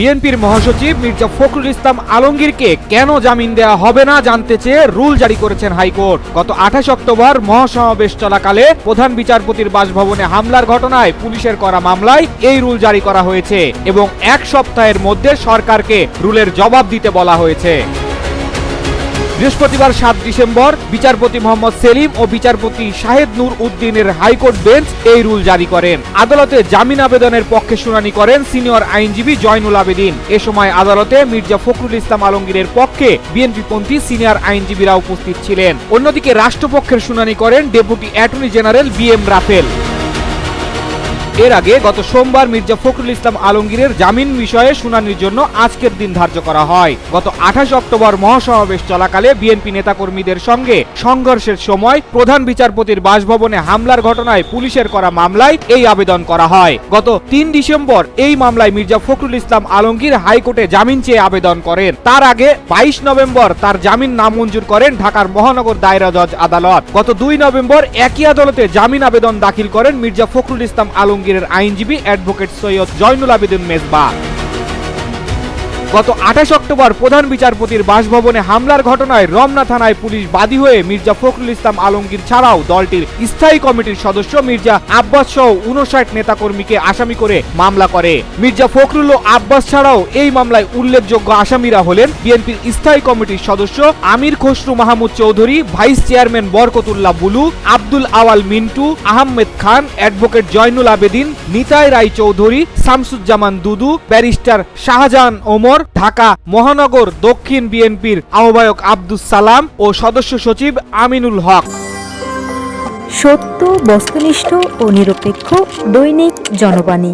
বিএনপির মহাসচিব মির্জা ফখরুল ইসলাম আলমগীরকে কেন জামিন দেয়া হবে না জানতে চেয়ে রুল জারি করেছেন হাইকোর্ট। গত আঠাশ অক্টোবর মহাসমাবেশ চলাকালে প্রধান বিচারপতির বাসভবনে হামলার ঘটনায় পুলিশের করা মামলায় এই রুল জারি করা হয়েছে এবং এক সপ্তাহের মধ্যে সরকারকে রুলের জবাব দিতে বলা হয়েছে। বৃহস্পতিবার সাত ডিসেম্বর বিচারপতি মোহাম্মদ সেলিম ও বিচারপতি শাহেদ নূর উদ্দিনের হাইকোর্ট বেঞ্চ এই রুল জারি করেন। আদালতে জামিন আবেদনের পক্ষে শুনানি করেন সিনিয়র আইনজীবী জয়নুল আবেদিন। এ সময় আদালতে মির্জা ফখরুল ইসলাম আলমগীরের পক্ষে বিএনপিপন্থী সিনিয়র আইনজীবীরা উপস্থিত ছিলেন। অন্যদিকে রাষ্ট্রপক্ষের শুনানি করেন deputy attorney general B M Rafel. এর আগে গত সোমবার মির্জা ফখরুল ইসলাম আলমগীরের জামিন বিষয়ে শুনানির জন্য আজকের দিন ধার্য করা হয়। গত আঠাশ অক্টোবর মহাসমাবেশ চলাকালে বিএনপি নেতাকর্মীদের সঙ্গে সংঘর্ষের সময় প্রধান বিচারপতির বাসভবনে হামলার ঘটনায় পুলিশের করা মামলায় এই আবেদন করা হয়। গত তিন ডিসেম্বর এই মামলায় মির্জা ফখরুল ইসলাম আলমগীর হাইকোর্টে জামিন চেয়ে আবেদন করেন। তার আগে বাইশ নভেম্বর তার জামিন নামঞ্জুর করেন ঢাকার মহানগর দায়রা জজ আদালত। গত দুই নভেম্বর একই আদালতে জামিন আবেদন দাখিল করেন মির্জা ফখরুল ইসলাম আলমগীরের আইনজীবী অ্যাডভোকেট সৈয়দ জয়নুল আবেদিন মেজবা গত আঠাশ অক্টোবর প্রধান বিচারপতির বাসভবনে হামলার ঘটনায় রমনা থানায় পুলিশ বাদী হয়ে মির্জা ফখরুল ইসলাম আলমগীর ছাড়াও দলটির স্থায়ী কমিটির সদস্য মির্জা আব্বাস সহ উনষাট নেতাকর্মীকে আসামি করে মামলা করে। মির্জা ফখরুল ও আব্বাস ছাড়াও এই মামলায় উল্লেখযোগ্য আসামিরা হলেন বিএনপির স্থায়ী কমিটির সদস্য Amir Khasru Mahmud Chowdhury, vice chairman Barkatullah Bulu, Abdul Awal Mintu, Ahmed Khan, advocate Zainul Abedin, Nitai Roy Chowdhury Shamsuzzaman Dudu, barrister Shahjahan Omar Dhaka, মহানগর, দক্ষিণ বিএনপির আহ্বায়ক আব্দুস সালাম ও সদস্য সচিব আমিনুল হক। সত্য, বস্তুনিষ্ঠ ও নিরপেক্ষ দৈনিক জনবাণী।